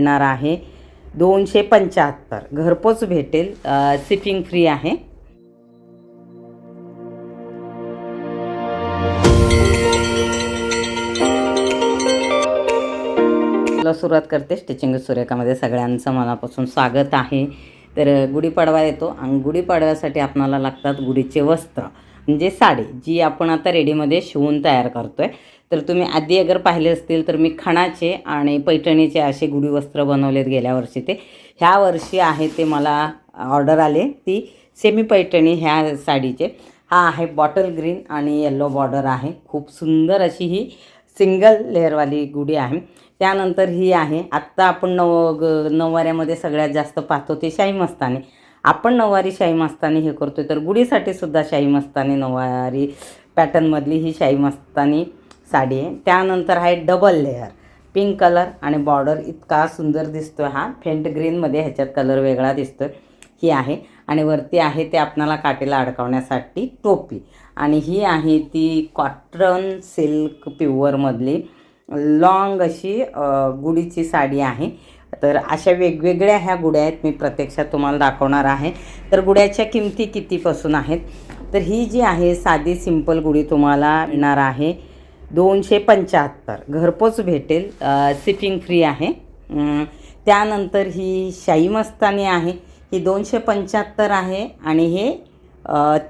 मिळणार आहे. दोनशे पंच्याहत्तर. घरपोच भेटेल. शिपिंग फ्री आहे. सुरुवात करते स्टिचिंग सूर्यकामध्ये. सगळ्यांचं मनापासून स्वागत आहे. तर गुढीपाडवा येतो. आणि गुढीपाडव्यासाठी आपणाला लागतात गुढीचे वस्त्र. म्हणजे साडी जी आपण आता रेडीमध्ये शिवून तयार करतो आहे तर तुम्ही आधी अगर पाहिले असतील तर मी खणाचे आणि पैठणीचे असे गुढी वस्त्र बनवलेत गेल्या वर्षी ते. ह्या वर्षी आहे ते मला ऑर्डर आले ती सेमी पैठणी ह्या साडीचे. हा आहे बॉटल ग्रीन आणि येल्लो बॉर्डर आहे. खूप सुंदर अशी ही सिंगल लेअरवाली गुढी आहे. त्यानंतर ही आहे आत्ता आपण नव ग नऊवाऱ्यामध्ये सगळ्यात जास्त पाहतो ते शाही मस्तानी. आपण नऊवारी शाही मस्तानी हे करतो तर गुढीसाठी सुद्धा शाही मस्तानी नऊवारी पॅटर्नमधली ही शाही मस्तानी साडी आहे. त्यानंतर आहे डबल लेअर पिंक कलर आणि बॉर्डर इतका सुंदर दिसतो हा. फेंट ग्रीनमध्ये ह्याच्यात कलर वेगळा दिसतो ही आहे. आणि वरती आहे ते आपणाला काटेला अडकवण्यासाठी टोपी. आणि ही आहे ती कॉटन सिल्क प्युअरमधली लॉंग अशी गुढीची साडी आहे. तर अशा वेगवेगळ्या ह्या गुड्या आहेत मी प्रत्यक्षात तुम्हाला दाखवणार आहे. तर गुड्याच्या किमती कितीपासून आहेत? तर ही जी आहे साधी सिंपल गुढी तुम्हाला मिळणार आहे दोनशे पंच्याहत्तर. घरपोच भेटेल सिपिंग फ्री आहे. त्यानंतर ही शाही मस्तानी आहे ही दोनशे पंच्याहत्तर आहे आणि हे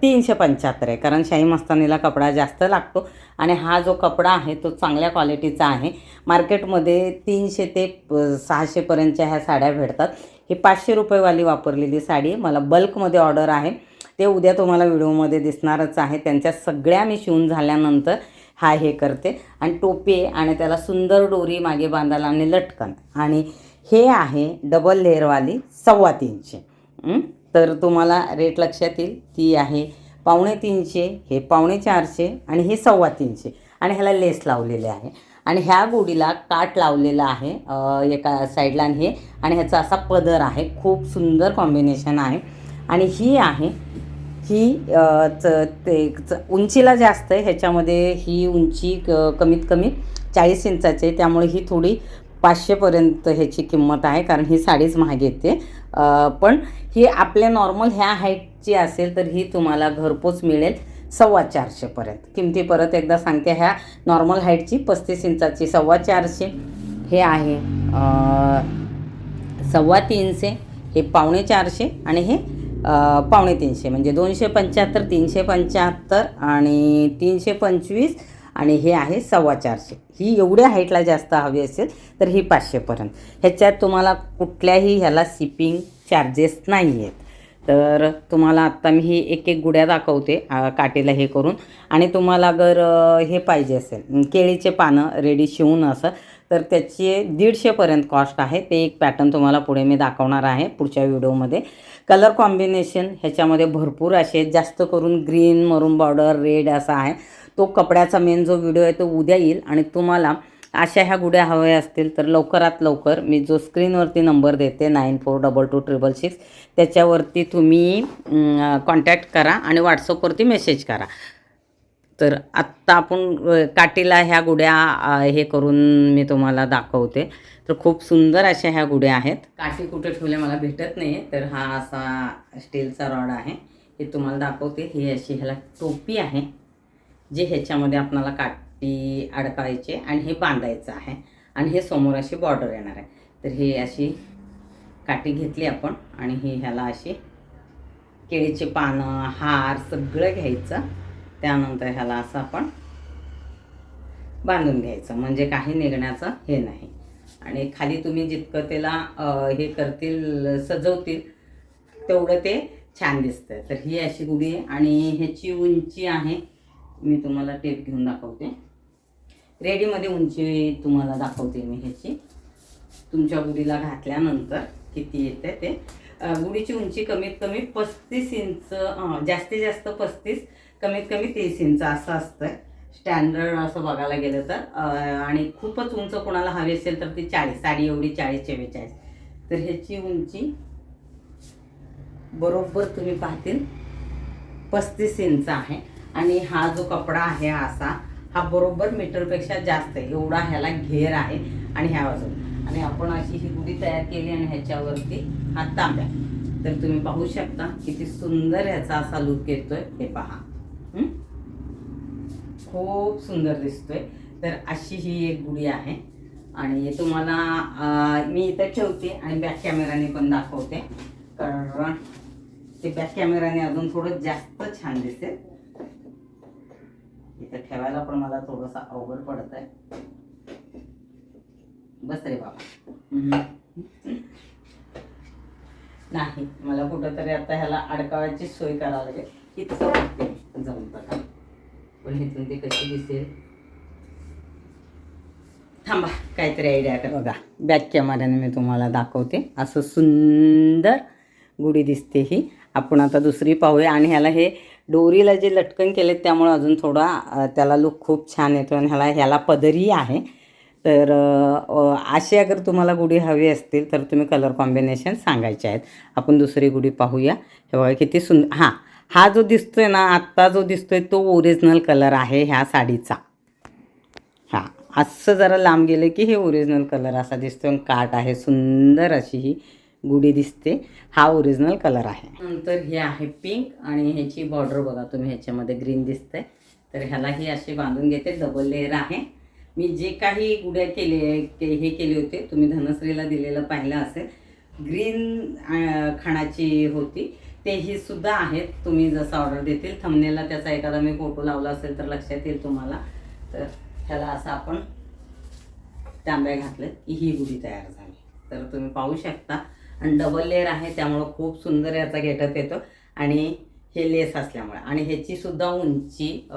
तीनशे पंच्याहत्तर आहे. कारण शाही मस्तानीला कपडा जास्त लागतो आणि हा जो कपडा आहे तो चांगल्या क्वालिटीचा आहे. मार्केटमध्ये तीनशे ते प- सहाशेपर्यंतच्या ह्या साड्या भेटतात. ही पाचशे रुपयेवाली वापरलेली साडी मला बल्कमध्ये ऑर्डर आहे. ते उद्या तुम्हाला व्हिडिओमध्ये दिसणारच आहे. त्यांच्या सगळ्या मी शिवून झाल्यानंतर हा हे करते. आणि टोपी आहे आणि त्याला सुंदर डोरी मागे बांधायला आणि लटकन. आणि हे आहे डबल लेअरवाली सव्वा तीनशे. तर तुम्हाला रेट लक्षात येईल. ती आहे पावणे तीनशे हे पावणे चारशे आणि हे सव्वा तीनशे. आणि ह्याला लेस लावलेले आहे. आणि ह्या गोडीला काट लावलेला आहे एका साईडला आणि हे. आणि ह्याचा असा पदर आहे. खूप सुंदर कॉम्बिनेशन आहे. आणि ही आहे ही च ते च उंचीला जास्त आहे. ह्याच्यामध्ये ही उंची क कमीत कमी चाळीस इंचाची आहे. त्यामुळे ही थोडी पाचशेपर्यंत ह्याची किंमत आहे कारण ही साडीच महाग येते. पण ही आपल्या नॉर्मल ह्या हाईटची असेल तर ही तुम्हाला घरपोच मिळेल सव्वा चारशेपर्यंत किमती परत एकदा सांगते ह्या नॉर्मल हाईटची पस्तीस इंचाची सव्वा चारशे हे आहे सव्वा तीनशे हे पावणे चारशे आणि हे पावणे तीनशे. म्हणजे दोनशे पंच्याहत्तर तीनशे पंच्याहत्तर आणि तीनशे पंचवीस आणि हे आहे सव्वा चारशे. ही एवढ्या हाईटला जास्त हवी असेल तर ही पाचशेपर्यंत. ह्याच्यात तुम्हाला कुठल्याही ह्याला शिपिंग चार्जेस नाही आहेत तर तुम्हाला आत्ता मी ही एक एक गुड्या दाखवते काटेला हे करून. आणि तुम्हाला अगर हे पाहिजे असेल केळीचे पानं रेडी शिवून असं तर त्याची दीडशेपर्यंत कॉस्ट आहे. ते एक पॅटर्न तुम्हाला पुढे मी दाखवणार आहे पुढच्या व्हिडिओमध्ये कलर कॉम्बिनेशन ह्याच्यामध्ये भरपूर असे जास्त करून ग्रीन मरून बॉर्डर रेड असा आहे. तो कपड्याचा मेन जो व्हिडिओ आहे तो उद्या येईल आणि तुम्हाला अशा ह्या गुड्या हव्या असतील तर लवकरात लवकर मी जो स्क्रीनवरती नंबर देते nine four double two triple six त्याच्यावरती तुम्ही कॉन्टॅक्ट करा आणि व्हॉट्सअपवरती मेसेज करा. तर आत्ता आपण काटीला काठीला ह्या गुड्या हे करून मी तुम्हाला दाखवते. तर खूप सुंदर अशा ह्या गुड्या आहेत. काठी कुठे ठेवल्या मला भेटत नाही तर हा असा स्टीलचा रॉड आहे. हे तुम्हाला दाखवते. ही अशी ह्याला टोपी आहे. जे ह्याच्यामध्ये आपणाला काठी अडकायचे आणि हे बांधायचं आहे. आणि हे समोर अशी बॉर्डर येणार आहे. तर ही अशी काठी घेतली आपण आणि ही ह्याला अशी केळीचे पानं हार सगळं घ्यायचं. त्यानंतर ह्याला असं आपण बांधून घ्यायचं. म्हणजे काही निघण्याचं हे नाही. आणि खाली तुम्ही जितकं त्याला हे करतील सजवतील तेवढं ते छान दिसतं तर ही अशी गुढी आणि ह्याची उंची आहे मी तुम्हाला टेप घेऊन दाखवते. रेडीमध्ये उंची तुम्हाला दाखवते मी ह्याची. तुमच्या गुढीला घातल्यानंतर किती येते ते. गुढीची उंची कमीत कमी पस्तीस इंच जास्तीत जास्त पस्तीस कमीत कमी तीस इंच असं असतं स्टँडर्ड असं बघायला गेलं तर. आणि खूपच उंच कोणाला हवी असेल तर ती चाळीस साडी एवढी चाळीस चव्वेचाळीस. तर ह्याची उंची बरोबर तुम्ही पाहतील पस्तीस इंच आहे. आणि हा जो कपडा आहे असा हा बरोबर मीटरपेक्षा जास्त आहे. एवढा ह्याला घेर आहे आणि ह्या बाजूला. आणि आपण अशी ही गुढी तयार केली आणि ह्याच्यावरती हा तांब्या. तर तुम्ही पाहू शकता किती सुंदर ह्याचा असा लुक येतोय. हे पहा. खूप सुंदर दिसतोय. तर अशी ही एक गुढी आहे. आणि तुम्हाला मी इथं ठेवते आणि बॅक कॅमेराने पण दाखवते. कारण ते बॅक कॅमेराने अजून थोडं जास्त छान दिसेल. इथं ठेवायला पण मला थोडंसं अवघड पडत आहे बस रे बाबा. नाही मला कुठंतरी आता ह्याला अडकावायची सोय करावं लागेल. इतकं जाऊन बघा. पण इथून ते कशी दिसेल? थांबा काहीतरी आयडिया कर. बघा बॅक कॅमेऱ्याने मी तुम्हाला दाखवते. असं सुंदर गुढी दिसते ही. आपण आता दुसरी पाहूया. आणि ह्याला हे डोरीला जे लटकन केले त्यामुळे अजून थोडा त्याला लुक खूप छान येतो आणि ह्याला ह्याला पदरी आहे. तर अशी अगर तुम्हाला गुढी हवी असतील तर तुम्ही कलर कॉम्बिनेशन सांगायचे आहेत. आपण दुसरी गुढी पाहूया. हे बघा किती सुंदर हां हा जो दिसतोय ना आत्ता जो दिसतोय तो ओरिजिनल कलर आहे ह्या साडीचा. हां असं जरा लांब गेलं की हे ओरिजिनल कलर असा दिसतो आणि काट आहे सुंदर अशी ही. गुढी दिसते. हा ओरिजिनल कलर आहे. नंतर हे आहे पिंक आणि ह्याची बॉर्डर बघा तुम्ही ह्याच्यामध्ये ग्रीन दिसतंय. तर ह्याला ही अशी बांधून घेते डबल लेअर आहे. मी जे काही गुड्या केले के- हे केले होते. तुम्ही धनश्रीला दिलेलं पाहिलं असेल. ग्रीन खाणाची होती. ते ही सुद्धा आहेत. तुम्ही जसं ऑर्डर देतील. थंबनेला त्याचा एखादा मी फोटो लावला असेल तर लक्षात येईल तुम्हाला. तर ह्याला असं आपण तांब्या घातलं की ही गुढी तयार झाली. तर तुम्ही पाहू शकता. आणि डबल लेअर आहे त्यामुळं खूप सुंदर याचा गेटअप येतो. आणि हे लेस असल्यामुळे. आणि ह्याची सुद्धा उंची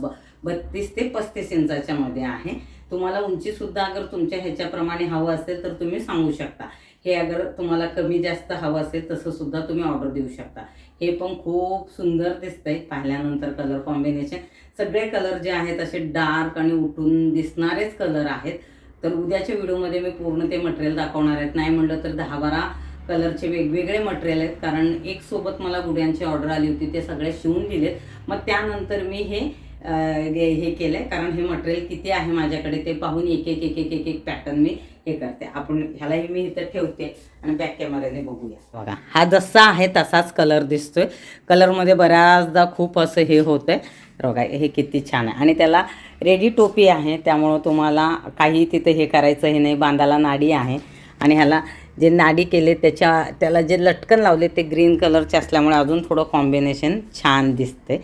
ब- बत्तीस ते पस्तीस इंचाच्या मध्ये आहे. तुम्हाला उंचीसुद्धा अगर तुमच्या ह्याच्याप्रमाणे हवं असेल तर तुम्ही सांगू शकता. हे अगर तुम्हाला कमी जास्त हवं असेल तसं सुद्धा तुम्ही ऑर्डर देऊ शकता. हे पण खूप सुंदर दिसतंय. पाहिल्यानंतर कलर कॉम्बिनेशन सगळे कलर जे आहेत असे डार्क आणि उठून दिसणारेच कलर आहेत. तर उद्याच्या व्हिडिओमध्ये मी पूर्ण ते मटेरियल दाखवणार आहेत. नाही म्हणलं तर दहा बारा कलरचे वेगवेगळे मटेरियल आहेत. कारण एक सोबत मला गुड्यांची ऑर्डर आली होती ते सगळे शिवून दिलेत मग त्यानंतर मी हे हे हे केलं आहे कारण हे मटेरियल किती आहे माझ्याकडे ते पाहून एक एक एक एक एक एक पॅटर्न मी हे करते. आपण ह्यालाही मी इथं ठेवते आणि बॅक कॅमेऱ्याने बघूया. बघा हा जसा आहे तसाच कलर दिसतोय. कलरमध्ये बऱ्याचदा खूप असं हे होतंय. आहे बघा हे किती छान आहे. आणि त्याला रेडी टोपी आहे. त्यामुळं तुम्हाला काही तिथं हे करायचं हे नाही. बांधाला नाडी आहे. आणि ह्याला जे नाडी केले त्याच्या त्याला जे लटकन लावले ते ग्रीन कलरचे असल्यामुळे अजून थोडं कॉम्बिनेशन छान दिसते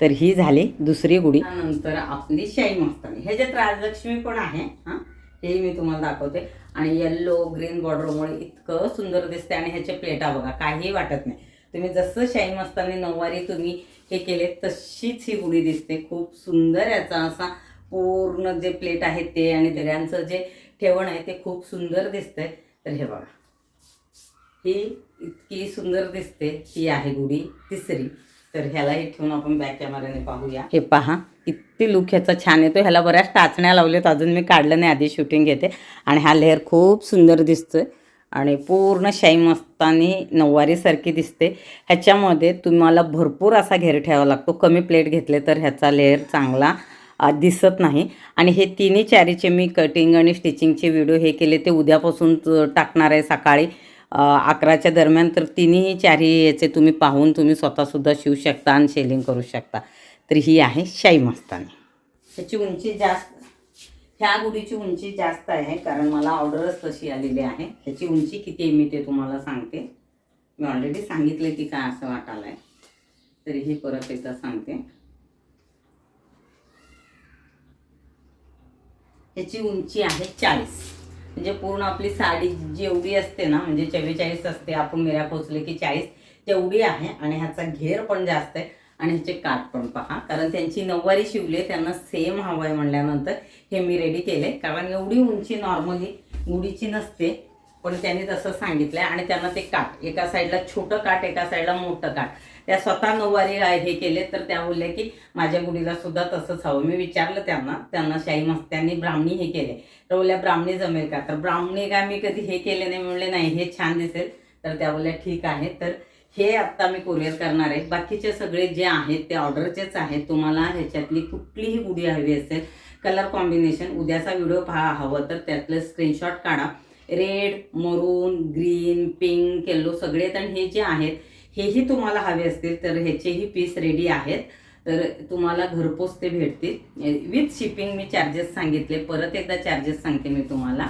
तर ही झाली दुसरी गुढी. नंतर आपली शाई मस्तानी. ह्याच्यात राजलक्ष्मी पण आहे हां हेही मी तुम्हाला दाखवते. आणि येल्लो ग्रीन बॉर्डरमुळे इतकं सुंदर दिसते आणि ह्याचे प्लेटा बघा काहीही वाटत नाही. तुम्ही जसं शाई मस्तानी नऊवारी तुम्ही हे केले तशीच ही गुढी दिसते. खूप सुंदर याचा असा पूर्ण जे प्लेट आहे ते आणि दऱ्यांचं जे ठेवण आहे ते खूप सुंदर दिसतंय. तर हे बघा. ही इतकी सुंदर दिसते ही आहे गुढी तिसरी. तर ह्यालाही ठेवून आपण बॅक कॅमेऱ्याने पाहूया. हे पहा किती लुक ह्याचा छान येतो. ह्याला बऱ्याच टाचण्या लावल्यात. अजून मी काढलं नाही आधी शूटिंग घेते. आणि हा लेअर खूप सुंदर दिसतोय. आणि पूर्ण शाई मस्तानी नऊवारीसारखी दिसते. ह्याच्यामध्ये तुम्हाला भरपूर असा घेर ठेवावा लागतो. कमी प्लेट घेतले तर ह्याचा लेअर चांगला दिसत नाही. आणि हे तिन्ही चारीचे मी कटिंग आणि स्टिचिंगचे व्हिडिओ हे केले. ते उद्यापासून टाकणार आहे सकाळी. अकराच्या दरम्यान तर तिन्ही चारी याचे तुम्ही पाहून तुम्ही स्वतःसुद्धा शिवू शकता आणि शेलिंग करू शकता. तर ही आहे शाई मस्तानी. ह्याची उंची जास्त ह्या गुढीची उंची जास्त आहे कारण मला ऑर्डरच तशी आलेली आहे. ह्याची उंची किती आहे मी ते तुम्हाला सांगते. मी ऑलरेडी सांगितले की काय असं वाटायला आहे तरीही परत एकदा सांगते. ह्याची उंची आहे चाळीस. म्हणजे पूर्ण आपली साडी जेवढी असते ना म्हणजे चव्वेचाळीस असते आपण मिरा पोचले की चाळीस तेवढी आहे. आणि ह्याचा घेर पण जास्त आहे. आणि ह्याचे काठ पण पहा. कारण त्यांची नऊवारी शिवली त्यांना सेम हवं आहे म्हणल्यानंतर हे मी रेडी केले कारण एवढी उंची नॉर्मली गुढीची नसते. पण त्यांनी तसं सांगितलं आणि त्यांना ते काठ एका साईडला छोटं काठ एका साईडला मोठं काठ त्या स्वतः नऊवारी हे केले तर त्या बोलल्या की माझ्या गुढीला सुद्धा तसंच हवं. मी विचारलं त्यांना त्यांना शाही मस्त त्यांनी ब्राह्मणी हे केले. तर बोलल्या ब्राह्मणी जमेल का? तर ब्राह्मणी का मी कधी हे केले नाही. म्हणले नाही हे छान दिसेल. तर त्या बोलल्या ठीक आहे. तर हे आत्ता मी कुरिअर करणार आहे. बाकीचे सगळे जे आहेत ते ऑर्डरचेच आहेत. तुम्हाला ह्याच्यातली कुठलीही गुढी हवी असेल कलर कॉम्बिनेशन उद्याचा व्हिडिओ पहा हवं तर त्यातलं स्क्रीनशॉट काढा. रेड मरून ग्रीन पिंक येल्लो सगळे आणि हे जे आहेत हेही तुम्हाला हवे असतील तर ह्याचेही पीस रेडी आहेत. तर तुम्हाला घरपोच ते भेटतील. विथ शिपिंग मी चार्जेस सांगितले. परत एकदा चार्जेस सांगते मी तुम्हाला.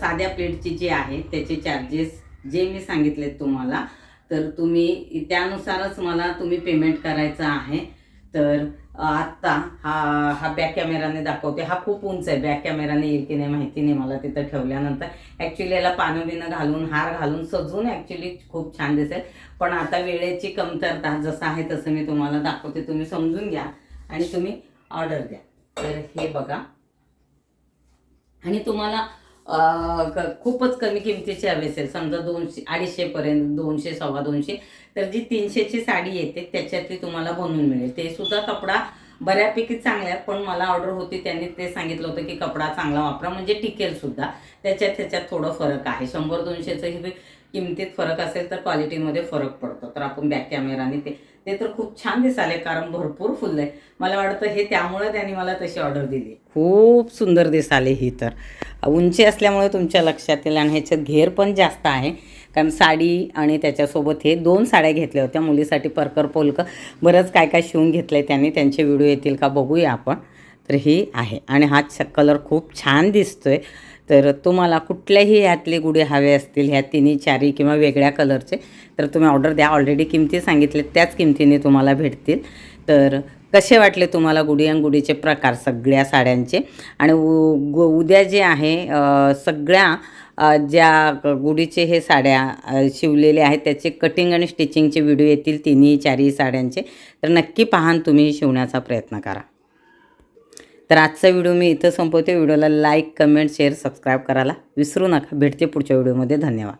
साध्या प्लेटची जी आहे त्याचे चार्जेस जे मी सांगितलेत तुम्हाला तर तुम्ही त्यानुसारच मला तुम्ही पेमेंट करायचं आहे. तर आत्ता हा हा बॅक कॅमेराने दाखवते. हा खूप उंच आहे. बॅक कॅमेराने येईल की नाही माहिती नाही मला तिथं ठेवल्यानंतर. ॲक्च्युली याला पानं बिनं घालून हार घालून सजून ॲक्च्युली खूप छान दिसेल. पण आता वेळेची कमतरता जसं आहे तसं मी तुम्हाला दाखवते. तुम्ही समजून घ्या आणि तुम्ही ऑर्डर द्या. तर हे बघा. आणि तुम्हाला खूपच कमी किमतीची हवी असेल समजा दोनशे अडीचशेपर्यंत दोनशे सव्वा दोनशे. तर जी तीनशेची साडी येते त्याच्यातली तुम्हाला बनवून मिळेल. ते सुद्धा कपडा बऱ्यापैकी चांगला पण मला ऑर्डर होती त्यांनी ते सांगितलं होतं की कपडा चांगला वापरा म्हणजे टिकेल सुद्धा. त्याच्यात त्याच्यात थोडं फरक आहे. शंभर दोनशेचंही किमतीत फरक असेल तर क्वालिटीमध्ये फरक पडतो. तर आपण बॅक कॅमेराने ते ते तर खूप छान दिसाले कारण भरपूर फुलं आहे मला वाटतं हे त्यामुळे त्यांनी मला तशी ऑर्डर दिली. खूप सुंदर दिसाले ही तर. उंची असल्यामुळे तुमच्या लक्षात येईल आणि ह्याच्यात घेर पण जास्त आहे. कारण साडी आणि त्याच्यासोबत हे दोन साड्या घेतल्या होत्या मुलीसाठी परकर पोलकं बरंच काय काय शिवून घेतलं आहे त्यांनी. त्यांचे व्हिडिओ येतील का बघूया आपण. तर ही आहे. आणि हा कलर खूप छान दिसतोय. तर तुम्हाला कुठल्याही ह्यातले गुढे हवे असतील ह्या तिन्ही चारी किंवा वेगळ्या कलरचे तर तुम्ही ऑर्डर द्या. ऑलरेडी किमती सांगितले त्याच किमतीने तुम्हाला भेटतील. तर कसे वाटले तुम्हाला गुढी आणि गुढीचे प्रकार सगळ्या साड्यांचे? आणि उ गु उद्या जे आहे सगळ्या ज्या गुढीचे हे साड्या शिवलेले आहेत त्याचे कटिंग आणि स्टिचिंगचे व्हिडिओ येतील तिन्ही चारही साड्यांचे. तर नक्की पाहान तुम्ही शिवण्याचा प्रयत्न करा. तर आजचा व्हिडिओ मी इथं संपवते. व्हिडिओला लाईक कमेंट शेअर सबस्क्राईब करायला विसरू नका. भेटते पुढच्या व्हिडिओमध्ये. धन्यवाद.